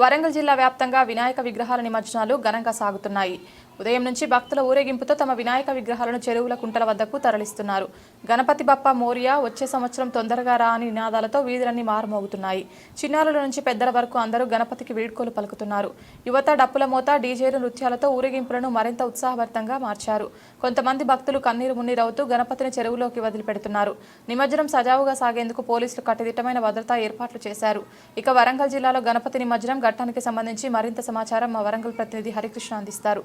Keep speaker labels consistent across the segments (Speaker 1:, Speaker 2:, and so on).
Speaker 1: వరంగల్ జిల్లా వ్యాప్తంగా వినాయక విగ్రహాల నిమజ్జనాలు ఘనంగా సాగుతున్నాయి. ఉదయం నుంచి భక్తుల ఊరేగింపుతో తమ వినాయక విగ్రహాలను చెరువుల కుంటల వద్దకు తరలిస్తున్నారు. గణపతి బప్ప మోరియా వచ్చే సంవత్సరం తొందరగా రా అని నినాదాలతో వీధులన్నీ మారుమోగుతున్నాయి. చిన్నారుల నుంచి పెద్దల వరకు అందరూ గణపతికి వీడ్కోలు పలుకుతున్నారు. యువత డప్పుల మోత డీజేలు నృత్యాలతో ఊరేగింపులను మరింత ఉత్సాహభరితంగా మార్చారు. కొంతమంది భక్తులు కన్నీరు మున్నీరవుతూ గణపతిని చెరువులోకి వదిలిపెడుతున్నారు. నిమజ్జనం సజావుగా సాగేందుకు పోలీసులు కట్టుదిట్టమైన భద్రతా ఏర్పాట్లు చేశారు. ఇక వరంగల్ జిల్లాలో గణపతి నిమజ్జనం ఘట్టానికి సంబంధించి మరింత సమాచారం మా వరంగల్ ప్రతినిధి హరికృష్ణ అందిస్తారు.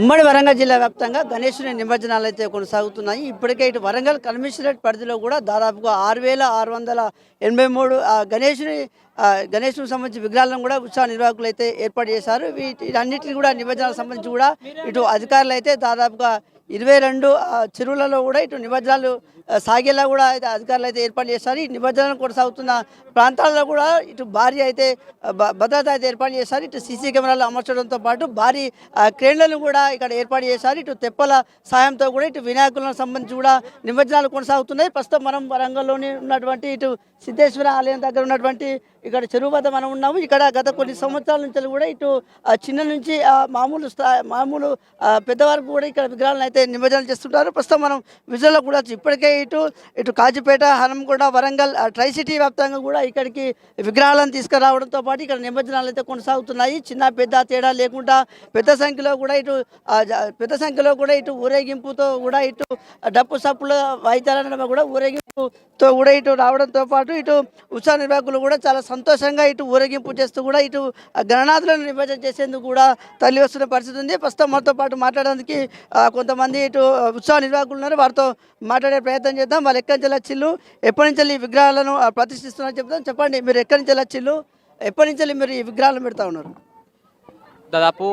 Speaker 2: ఉమ్మడి వరంగల్ జిల్లా వ్యాప్తంగా గణేశుని నిమజ్జనాలు అయితే కొనసాగుతున్నాయి. ఇప్పటికే ఇటు వరంగల్ కమిషనరేట్ పరిధిలో కూడా దాదాపుగా ఆరు వేల ఆరు వందల ఎనభై మూడు గణేశుని గణేశునికి సంబంధించి విగ్రహాలను కూడా ఉత్సవ నిర్వాహకులు అయితే ఏర్పాటు చేశారు. వీటి వీటన్నిటిని కూడా నిమజ్జనాలకు సంబంధించి కూడా ఇటు అధికారులు అయితే దాదాపుగా ఇరవై రెండు చెరువులలో కూడా ఇటు నిమజ్జనాలు సాగేలా కూడా అయితే అధికారులు అయితే ఏర్పాటు చేశారు. ఈ నిమజ్జనం కొనసాగుతున్న ప్రాంతాల్లో కూడా ఇటు భారీ అయితే భద్రత అయితే ఏర్పాటు చేశారు. ఇటు సీసీ కెమెరాలు అమర్చడంతో పాటు భారీ క్రేన్లను కూడా ఇక్కడ ఏర్పాటు చేశారు. ఇటు తెప్పల సాయంతో కూడా ఇటు వినాయకులకు సంబంధించి కూడా నిమజ్జనాలు కొనసాగుతున్నాయి. ప్రస్తుతం మనం వరంగల్లోని ఉన్నటువంటి ఇటు సిద్ధేశ్వర ఆలయం దగ్గర ఉన్నటువంటి ఇక్కడ చెరువు వద్ద మనం ఉన్నాము. ఇక్కడ గత కొన్ని సంవత్సరాల నుంచి కూడా ఇటు ఆ, చిన్న నుంచి మామూలు స్థా మామూలు ఆ, పెద్దవారికి కూడా ఇక్కడ విగ్రహాలను అయితే నిమజ్జనం చేస్తుంటారు. ప్రస్తుతం మనం విజువల్లో కూడా ఇప్పటికే ఇటు ఇటు కాజీపేట హనంగూడ వరంగల్ ట్రై సిటీ వ్యాప్తంగా కూడా ఇక్కడికి విగ్రహాలను తీసుకురావడంతో పాటు ఇక్కడ నిమజ్జనాలు అయితే కొనసాగుతున్నాయి. చిన్న పెద్ద తేడా లేకుండా పెద్ద సంఖ్యలో కూడా ఇటు పెద్ద సంఖ్యలో కూడా ఇటు ఊరేగింపుతో కూడా ఇటు డప్పు సప్పుల వాయిద్యాలను కూడా ఊరేగింపుతో కూడా ఇటు రావడంతో పాటు ఇటు ఉత్సవ నిర్వాహకులు కూడా చాలా సంతోషంగా ఇటు ఊరేగింపు చేస్తూ కూడా ఇటు గణనాథులను నిమజ్జనం చేసేందుకు కూడా తల్లి వస్తున్న పరిస్థితి ఉంది. ప్రస్తుతం మనతో పాటు మాట్లాడడానికి కొంతమంది ఇటు ఉత్సవ నిర్వాహకులు ఉన్నారు. వారితో మాట్లాడే ప్రయత్నం చేద్దాం. వాళ్ళు ఎక్కడి నుంచి వచ్చిల్లు ఎప్పటి నుంచి ఈ విగ్రహాలను ప్రతిష్ఠిస్తున్నారని చెప్తాం చెప్పండి మీరు ఎక్కడి నుంచి వచ్చిల్లు ఎప్పటి నుంచి మీరు ఈ విగ్రహాలను పెడతా ఉన్నారు?
Speaker 3: దాదాపు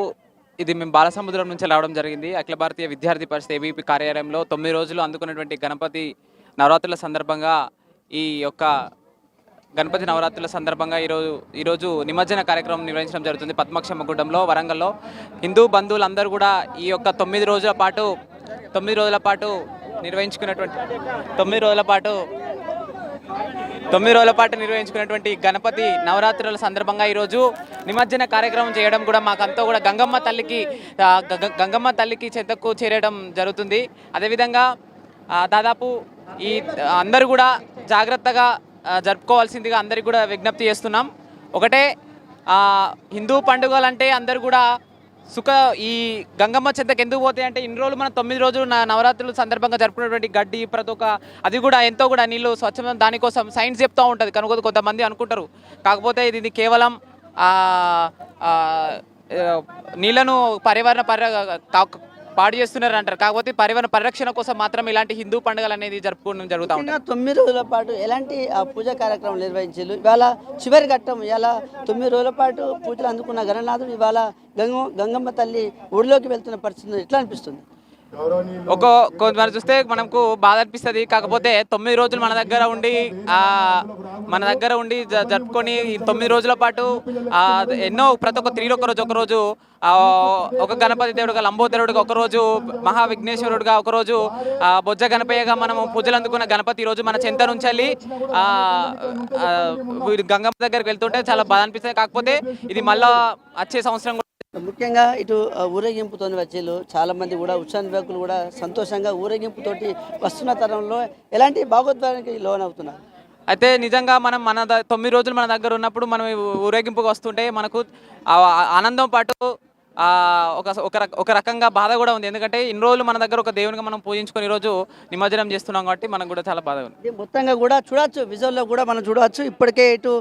Speaker 3: ఇది మేము బాలసముద్రం నుంచి రావడం జరిగింది. అఖిల భారతీయ విద్యార్థి పరిషత్ ఏబీపీ కార్యాలయంలో తొమ్మిది రోజులు అందుకున్నటువంటి గణపతి నవరాత్రుల సందర్భంగా ఈ యొక్క గణపతి నవరాత్రుల సందర్భంగా ఈరోజు ఈరోజు నిమజ్జన కార్యక్రమం నిర్వహించడం జరుగుతుంది పద్మక్షమ్మ గుడ్డంలో వరంగల్లో. హిందూ బంధువులందరూ కూడా ఈ యొక్క తొమ్మిది రోజుల పాటు తొమ్మిది రోజుల పాటు నిర్వహించుకున్నటువంటి తొమ్మిది రోజుల పాటు తొమ్మిది రోజుల పాటు నిర్వహించుకున్నటువంటి గణపతి నవరాత్రుల సందర్భంగా ఈరోజు నిమజ్జన కార్యక్రమం చేయడం కూడా మాకంతా కూడా గంగమ్మ తల్లికి గంగమ్మ తల్లికి చెంతకు చేరడం జరుగుతుంది. అదేవిధంగా దాదాపు ఈ అందరూ కూడా జాగ్రత్తగా జరుపుకోవాల్సిందిగా అందరికి కూడా విజ్ఞప్తి చేస్తున్నాం. ఒకటే హిందూ హిందూ పండుగలంటే అందరూ కూడా సుఖ ఈ గంగమ్మ చెంతకు ఎందుకు పోతాయి అంటే ఇన్ని రోజులు మనం తొమ్మిది రోజులు నా నవరాత్రుల సందర్భంగా జరుపుకున్నటువంటి గడ్డి ప్రతి ఒక్క అది కూడా ఎంతో కూడా నీళ్ళు స్వచ్ఛమైన దానికోసం సైన్స్ చెప్తూ ఉంటుంది. కనుక కొంతమంది అనుకుంటారు. కాకపోతే ఇది కేవలం నీళ్ళను పర్యావరణ పర్య పాడు చేస్తున్నారు అంటారు కాకపోతే పర్యావరణ పరిరక్షణ కోసం మాత్రం ఇలాంటి హిందూ పండుగలు అనేది జరుపుకోవడం జరుగుతూ
Speaker 2: తొమ్మిది రోజుల పాటు ఎలాంటి పూజా కార్యక్రమం నిర్వహించారు. ఇవాళ చివరి ఘట్టం ఇవాళ తొమ్మిది రోజుల పాటు పూజలు అందుకున్న గణనాథుడు ఇవాళ గంగ గంగమ్మ తల్లి ఊడిలోకి వెళ్తున్న పరిస్థితి ఎట్లా అనిపిస్తుంది?
Speaker 3: ఒక కొంతమంది చూస్తే మనకు బాధ అనిపిస్తుంది. కాకపోతే తొమ్మిది రోజులు మన దగ్గర ఉండి ఆ మన దగ్గర ఉండి జరుపుకొని తొమ్మిది రోజుల పాటు ఆ ఎన్నో ప్రతి ఒక్క త్రీలో ఒక రోజు ఒక రోజు ఆ, ఒక గణపతి దేవుడుగా లంబోదరుడుగా ఒక రోజు ఒకరోజు ఒక రోజు ఆ, బొజ్జ గణపయ్యగా మనము పూజలు అందుకున్న గణపతి రోజు మన చెంత నుంచి ఆ, గంగమ్మ దగ్గరికి వెళ్తుంటే చాలా బాధ అనిపిస్తుంది. కాకపోతే ఇది మళ్ళా వచ్చే సంవత్సరం కూడా
Speaker 2: ముఖ్యంగా ఇటు ఊరేగింపుతో వచ్చేళ్ళు చాలా మంది కూడా ఉత్సాహ నిర్వాహకులు కూడా సంతోషంగా ఊరేగింపుతోటి వస్తున్న తరంలో ఎలాంటి భాగోద్వారానికి లోన్ అవుతున్నారు
Speaker 3: అయితే నిజంగా మనం మన తొమ్మిది రోజులు మన దగ్గర ఉన్నప్పుడు మనం ఈ ఊరేగింపుగా వస్తుంటే మనకు ఆనందం పాటు ఒక ఒక రక- ఒక రకంగా బాధ కూడా ఉంది. ఎందుకంటే ఇన్ని రోజులు మన దగ్గర ఒక దేవునిగా మనం పూజించుకొని ఈరోజు నిమజ్జనం చేస్తున్నాం కాబట్టి మనకు కూడా చాలా బాధగా ఉంది.
Speaker 2: మొత్తంగా కూడా చూడొచ్చు విజువల్లో కూడా మనం చూడవచ్చు ఇప్పటికే ఇటు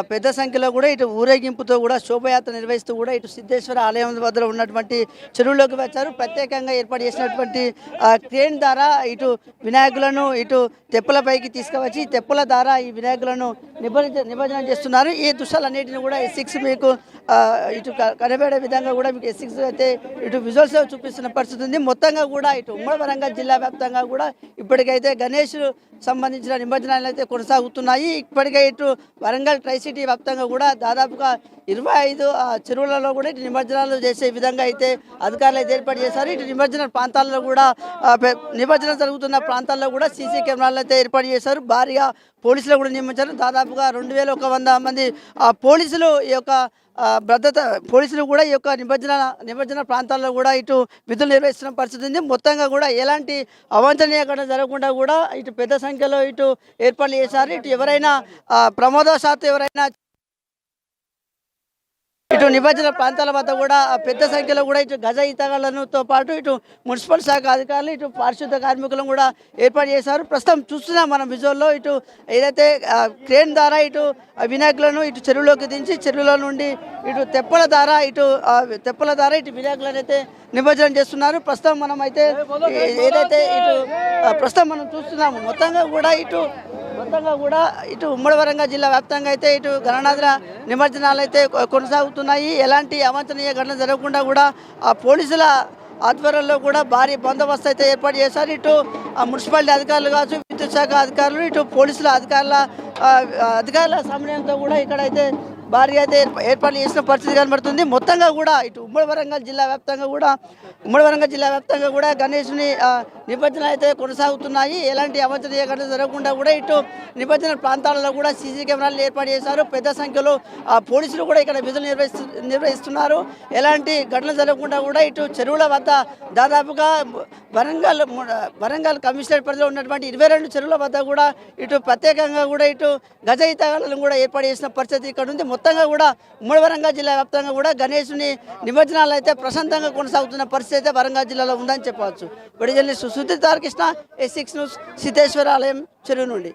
Speaker 2: పెద్ద సంఖ్యలో కూడా ఇటు ఊరేగింపుతో కూడా శోభయాత్ర నిర్వహిస్తూ కూడా ఇటు సిద్ధేశ్వర ఆలయం వద్ద ఉన్నటువంటి చెరువులోకి వచ్చారు. ప్రత్యేకంగా ఏర్పాటు చేసినటువంటి క్రేన్ ద్వారా ఇటు వినాయకులను ఇటు తెప్పలపైకి తీసుకువచ్చి తెప్పల ద్వారా ఈ వినాయకులను నిబంధన నిమజ్జనం చేస్తున్నారు. ఈ దృశ్యాలన్నిటిని కూడా ఎస్సిక్స్ సిక్స్ మీకు ఇటు క- కనబడే విధంగా కూడా మీకు ఎస్సిక్స్ అయితే ఇటు విజువల్స్ చూపిస్తున్న పరిస్థితి ఉంది. మొత్తంగా కూడా ఇటు ఉమ్మడి వరంగల్ జిల్లా వ్యాప్తంగా కూడా ఇప్పటికైతే గణేష్ సంబంధించిన నిమజ్జనాలు అయితే కొనసాగుతున్నాయి. ఇప్పటికే ఇటు వరంగల్ ట్రై ఐసిటీ వ్యాప్తంగా కూడా దాదాపుగా ఇరవై ఐదు ఆ, చెరువులలో కూడా ఇటు నిమజ్జనాలు చేసే విధంగా అయితే అధికారులు అయితే ఏర్పాటు చేశారు. ఇటు నిమజ్జన ప్రాంతాల్లో కూడా నిమజ్జనం జరుగుతున్న ప్రాంతాల్లో కూడా సీసీ కెమెరాలు అయితే ఏర్పాటు చేశారు. భారీగా పోలీసులు కూడా నియమించారు. దాదాపుగా రెండు వేల ఒక వంద మంది ఆ, పోలీసులు ఈ యొక్క భద్రత పోలీసులు కూడా ఈ యొక్క నిమజ్జన నిమజ్జన ప్రాంతాల్లో కూడా ఇటు విధులు నిర్వహిస్తున్న పరిస్థితి ఉంది. మొత్తంగా కూడా ఎలాంటి అవాంఛనీయ ఘటన జరగకుండా కూడా ఇటు పెద్ద సంఖ్యలో ఇటు ఏర్పాట్లు చేశారు. ఇటు ఎవరైనా ఆ, ప్రమాదవశాత్తు ఎవరైనా ఇటు నిమజ్జన ప్రాంతాల వద్ద కూడా పెద్ద సంఖ్యలో కూడా ఇటు గజ ఈతగాళ్ళతో పాటు ఇటు మున్సిపల్ శాఖ అధికారులు ఇటు పారిశుద్ధ కార్మికులను కూడా ఏర్పాటు చేశారు. ప్రస్తుతం చూస్తున్నాం మనం విజువల్లో ఇటు ఏదైతే క్రేన్ ద్వారా ఇటు వినాయకులను ఇటు చెరువులోకి దించి చెరువులో నుండి ఇటు తెప్పల ద్వారా ఇటు తెప్పల ద్వారా ఇటు వినాయకులను అయితే నిమజ్జనం చేస్తున్నారు. ప్రస్తుతం మనం అయితే ఏదైతే ఇటు ప్రస్తుతం మనం చూస్తున్నాము మొత్తంగా కూడా ఇటు వ్యాప్తంగా కూడా ఇటు ఉమ్మడి వరంగల్ జిల్లా వ్యాప్తంగా అయితే ఇటు గణనాథుల నిమజ్జనాలు అయితే కొనసాగుతున్నాయి. ఎలాంటి అవాంఛనీయ ఘటన జరగకుండా కూడా ఆ పోలీసుల ఆధ్వర్యంలో కూడా భారీ బందోబస్తు అయితే ఏర్పాటు చేశారు. ఇటు ఆ మున్సిపాలిటీ అధికారులు కావచ్చు విద్యుత్ శాఖ అధికారులు ఇటు పోలీసుల అధికారుల అధికారుల సమన్వయంతో కూడా ఇక్కడైతే భారీ అయితే ఏర్పాట్లు చేసిన పరిస్థితి కనబడుతుంది. మొత్తంగా కూడా ఇటు ఉమ్మడి వరంగల్ జిల్లా వ్యాప్తంగా కూడా ఉమ్మడి వరంగల్ జిల్లా వ్యాప్తంగా కూడా గణేష్ని నిబంధనలు అయితే కొనసాగుతున్నాయి. ఎలాంటి అవాంఛనీయ ఘటన జరగకుండా కూడా ఇటు నిబంధన ప్రాంతాలలో కూడా సీసీ కెమెరాలు ఏర్పాటు చేశారు. పెద్ద సంఖ్యలో పోలీసులు కూడా ఇక్కడ విధులు నిర్వహిస్తు నిర్వహిస్తున్నారు. ఎలాంటి ఘటన జరగకుండా కూడా ఇటు చెరువుల వద్ద దాదాపుగా వరంగల్ వరంగల్ కమిషనరేట్ పరిధిలో ఉన్నటువంటి ఇరవై రెండు చెరువుల వద్ద కూడా ఇటు ప్రత్యేకంగా కూడా ఇటు గజ ఈతగాళ్ళను కూడా ఏర్పాటు చేసిన పరిస్థితి ఇక్కడ ఉంది. మొత్తంగా కూడా ఉమ్మడి వరంగల్ జిల్లా వ్యాప్తంగా కూడా గణేష్ని నిమజ్జనాలు అయితే ప్రశాంతంగా కొనసాగుతున్న పరిస్థితి అయితే వరంగల్ జిల్లాలో ఉందని చెప్పవచ్చు. విడుదల సుశుద్ధి Tarakrishna S six news Siddheshwara ఆలయం చెరువు నుండి.